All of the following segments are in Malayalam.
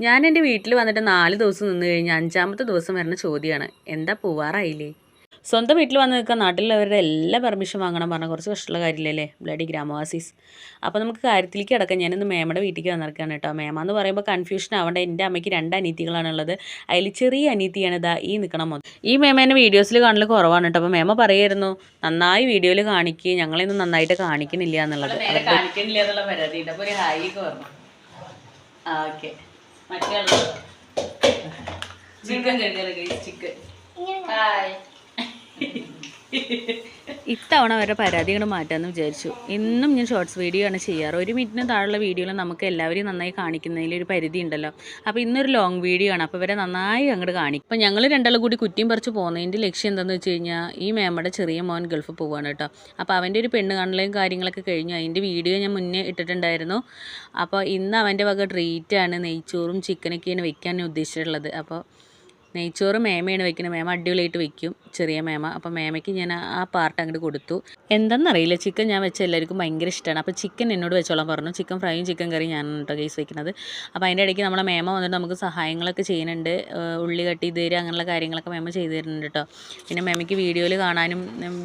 ഞാൻ എന്റെ വീട്ടിൽ വന്നിട്ട് നാല് ദിവസം നിന്ന് കഴിഞ്ഞ് അഞ്ചാമത്തെ ദിവസം വരുന്ന ചോദ്യമാണ് എന്താ പോവാറായില്ലേ? സ്വന്തം വീട്ടിൽ വന്ന് നിൽക്കാൻ നാട്ടിലുള്ളവരുടെ എല്ലാ പെർമിഷൻ വാങ്ങണം പറഞ്ഞാൽ കുറച്ച് കഷ്ടമുള്ള കാര്യമില്ലല്ലേ? ബ്ലഡി ഗ്രാമവാസീസ്. അപ്പോൾ നമുക്ക് കാര്യത്തിലേക്ക് കിടക്കാം. ഞാനിന്ന് മേമയുടെ വീട്ടിലേക്ക് വന്നിരിക്കുകയാണ് കേട്ടോ. മേമ എന്ന് പറയുമ്പോൾ കൺഫ്യൂഷൻ ആവേണ്ട. എന്റെ അമ്മയ്ക്ക് രണ്ട് അനീതികളാണുള്ളത് അതിൽ ചെറിയ അനീതിയാണ് ഇതാ ഈ നിൽക്കണം മൊത്തം ഈ മേമേനെ വീഡിയോസിൽ കാണൽ കുറവാണ് കേട്ടോ. അപ്പോൾ മേമ പറയായിരുന്നു നന്നായി വീഡിയോയിൽ കാണിക്കുക ഞങ്ങളിന്ന് നന്നായിട്ട് കാണിക്കണില്ല എന്നുള്ളത്. കാണിക്കണില്ല എന്നുള്ള പരാതി അപ്പോൾ ഒരു ഹായി ഓക്കെ മറ്റേ ചിക്കൻ കഴിക്കാൻ ചിക്കൻ ഹായ് ഇത്തവണ വരെ പരാതികൾ മാറ്റാമെന്ന് വിചാരിച്ചു. ഇന്നും ഞാൻ ഷോർട്സ് വീഡിയോ ആണ് ചെയ്യാറ്. ഒരു മിനിറ്റിന് താഴെയുള്ള വീഡിയോയിൽ നമുക്ക് എല്ലാവരെയും നന്നായി കാണിക്കുന്നതിൽ ഒരു പരിധി ഉണ്ടല്ലോ. അപ്പോൾ ഇന്നൊരു ലോങ് വീഡിയോ ആണ്. അപ്പോൾ ഇവരെ നന്നായി അങ്ങോട്ട് കാണിക്കും. അപ്പോൾ ഞങ്ങൾ രണ്ടാളും കൂടി കുറ്റിയും പറിച്ച് പോകുന്നതിന്റെ ലക്ഷ്യം എന്താണെന്ന് വെച്ച് കഴിഞ്ഞാൽ ഈ മേമ്മയുടെ ചെറിയ മോൻ ഗൾഫ് പോവാണ് കേട്ടോ. അപ്പോൾ അവന്റെ ഒരു പെണ്ണ് കാണലും കാര്യങ്ങളൊക്കെ കഴിഞ്ഞു. അതിന്റെ വീഡിയോ ഞാൻ മുന്നേ ഇട്ടിട്ടുണ്ടായിരുന്നു. അപ്പോൾ ഇന്ന് അവന്റെ വക ട്രീറ്റാണ് നെയ്ച്ചോറും ചിക്കനൊക്കെയാണ് വെക്കാൻ ഉദ്ദേശിച്ചിട്ടുള്ളത്. അപ്പോൾ നെയ്ച്ചോറ് മേമയാണ് വെക്കുന്നത്. മേമ അടിപൊളിയായിട്ട് വെക്കും. ചെറിയ മേമ. അപ്പോൾ മേമയ്ക്ക് ഞാൻ ആ പാർട്ട് അങ്ങോട്ട് കൊടുത്തു. എന്തെന്നറിയില്ല. ചിക്കൻ ഞാൻ വെച്ച എല്ലാവർക്കും ഭയങ്കര ഇഷ്ടമാണ് അപ്പോൾ ചിക്കൻ എന്നോട് വെച്ചോളാൻ പറഞ്ഞു. ചിക്കൻ ഫ്രൈയും ചിക്കൻ കറിയും ഞാൻ കേട്ടോ കേസ് വെക്കുന്നത്. അപ്പോൾ അതിന്റെ ഇടയ്ക്ക് നമ്മളെ മേമ വന്നിട്ട് നമുക്ക് സഹായങ്ങളൊക്കെ ചെയ്യുന്നുണ്ട്. ഉള്ളി കട്ടി ചെയ്ത് തരിക അങ്ങനെയുള്ള കാര്യങ്ങളൊക്കെ മേമ ചെയ്തു തരുന്നുണ്ട് കേട്ടോ പിന്നെ മേമയ്ക്ക് വീഡിയോയിൽ കാണാനും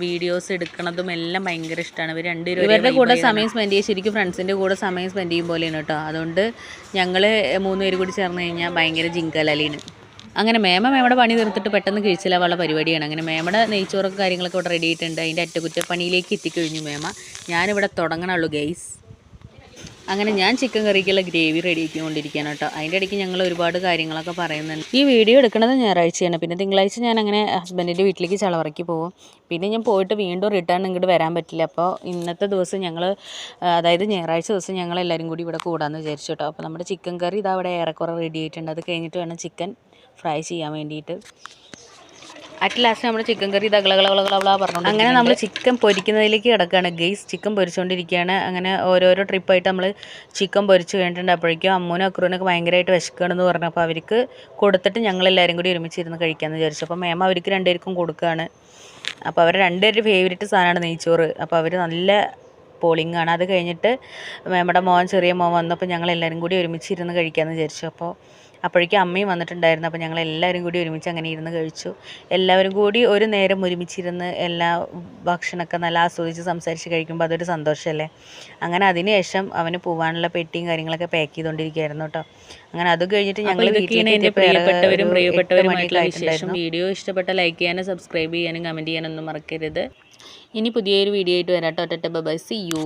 വീഡിയോസ് എടുക്കണതും എല്ലാം ഭയങ്കര ഇഷ്ടമാണ് ഇവർ രണ്ടുപേരും ഇവരുടെ കൂടെ സമയം സ്പെൻഡ് ചെയ്യുക ശരിക്കും ഫ്രണ്ട്സിന്റെ കൂടെ സമയം സ്പെൻഡ് ചെയ്യും പോലെയാണ് കേട്ടോ അതുകൊണ്ട് ഞങ്ങൾ മൂന്ന് പേര് കൂടി ചേർന്ന് കഴിഞ്ഞാൽ ഭയങ്കര ജിങ്കലലിയാണ് അങ്ങനെ മേമ മേമയുടെ പണി തീർത്തിട്ട് പെട്ടെന്ന് കിഴിച്ചിലാവുള്ള പരിപാടിയാണ്. അങ്ങനെ മേമയുടെ നെയ്ച്ചോറൊക്കെ കാര്യങ്ങളൊക്കെ ഇവിടെ റെഡി ആയിട്ടുണ്ട്. അതിന്റെ അറ്റകുറ്റപ്പണിയിലേക്ക് എത്തിക്കഴിഞ്ഞു മേമ ഞാനിവിടെ തുടങ്ങണുള്ളൂ ഗൈസ് അങ്ങനെ ഞാൻ ചിക്കൻ കറിക്കുള്ള ഗ്രേവി റെഡി ആക്കിക്കൊണ്ടിരിക്കുകയാണ് കേട്ടോ. അതിന്റെ ഇടയ്ക്ക് ഞങ്ങൾ ഒരുപാട് കാര്യങ്ങളൊക്കെ പറയുന്നുണ്ട്. ഈ വീഡിയോ എടുക്കുന്നത് ഞായറാഴ്ചയാണ്. പിന്നെ തിങ്കളാഴ്ച ഞാൻ അങ്ങനെ ഹസ്ബൻഡിന്റെ വീട്ടിലേക്ക് ചളവറക്കി പോകും പിന്നെ ഞാൻ പോയിട്ട് വീണ്ടും റിട്ടേൺ ഇങ്ങോട്ട് വരാൻ പറ്റില്ല. അപ്പോൾ ഇന്നത്തെ ദിവസം ഞങ്ങൾ അതായത് ഞായറാഴ്ച ദിവസം ഞങ്ങൾ എല്ലാവരും കൂടി ഇവിടെ കൂടാമെന്ന് വിചാരിച്ചു കേട്ടോ. അപ്പോൾ നമ്മുടെ ചിക്കൻ കറി ഇതാ അവിടെ ഏറെക്കുറെ റെഡി ആയിട്ടുണ്ട്. അത് കഴിഞ്ഞിട്ട് വേണം ചിക്കൻ ഫ്രൈ ചെയ്യാൻ വേണ്ടിയിട്ട്. അറ്റ് ലാസ്റ്റ് നമ്മുടെ ചിക്കൻ കറി തകളകളകളകള പറഞ്ഞു അങ്ങനെ നമ്മൾ ചിക്കൻ പൊരിക്കുന്നതിലേക്ക് കിടക്കുകയാണ് ഗെയ്സ് ചിക്കൻ പൊരിച്ചുകൊണ്ടിരിക്കുകയാണ് അങ്ങനെ ഓരോരോ ട്രിപ്പായിട്ട് നമ്മൾ ചിക്കൻ പൊരിച്ച് കഴിഞ്ഞിട്ടുണ്ട്. അപ്പോഴേക്കും അമ്മൂനും അക്രൂനൊക്കെ ഭയങ്കരമായിട്ട് വിശക്കണമെന്ന് പറഞ്ഞു അപ്പോൾ അവർക്ക് കൊടുത്തിട്ട് ഞങ്ങളെല്ലാവരും കൂടി ഒരുമിച്ചിരുന്ന് കഴിക്കാമെന്ന് വിചാരിച്ചു. അപ്പോൾ മേമ അവർക്ക് രണ്ടുപേർക്കും കൊടുക്കുകയാണ് അപ്പോൾ അവരുടെ രണ്ടുപേരുടെ ഫേവറേറ്റ് സാധനമാണ് നെയ്ച്ചോറ്. അപ്പോൾ അവർ നല്ല പോളിംഗ് ആണ്. അത് കഴിഞ്ഞിട്ട് നമ്മുടെ മോൻ ചെറിയ മോൻ വന്നപ്പോൾ ഞങ്ങൾ എല്ലാവരും കൂടി ഒരുമിച്ചിരുന്ന് കഴിക്കാമെന്ന് വിചാരിച്ചു. അപ്പോൾ അപ്പോഴേക്കും അമ്മയും വന്നിട്ടുണ്ടായിരുന്നു. അപ്പോൾ ഞങ്ങൾ എല്ലാവരും കൂടി ഒരുമിച്ച് അങ്ങനെ ഇരുന്ന് കഴിച്ചു. എല്ലാവരും കൂടി ഒരു നേരം ഒരുമിച്ചിരുന്ന് എല്ലാ ഭക്ഷണമൊക്കെ നല്ല ആസ്വദിച്ച് സംസാരിച്ച് കഴിക്കുമ്പോൾ അതൊരു സന്തോഷമല്ലേ? അങ്ങനെ അതിന് ശേഷം അവന് പോവാനുള്ള പെട്ടിയും കാര്യങ്ങളൊക്കെ പാക്ക് ചെയ്തുകൊണ്ടിരിക്കുകയായിരുന്നു കേട്ടോ. അങ്ങനെ അത് കഴിഞ്ഞിട്ട് ഞങ്ങൾ പ്രിയപ്പെട്ടവരും പ്രിയപ്പെട്ടവരുമായിട്ടുള്ള വിശേഷം. വീഡിയോ ഇഷ്ടപ്പെട്ട ലൈക്ക് ചെയ്യാനും സബ്സ്ക്രൈബ് ചെയ്യാനും കമന്റ് ചെയ്യാനൊന്നും മറക്കരുത്. ഇനി പുതിയൊരു വീഡിയോ ആയിട്ട് വരാം കേട്ടോ. By C U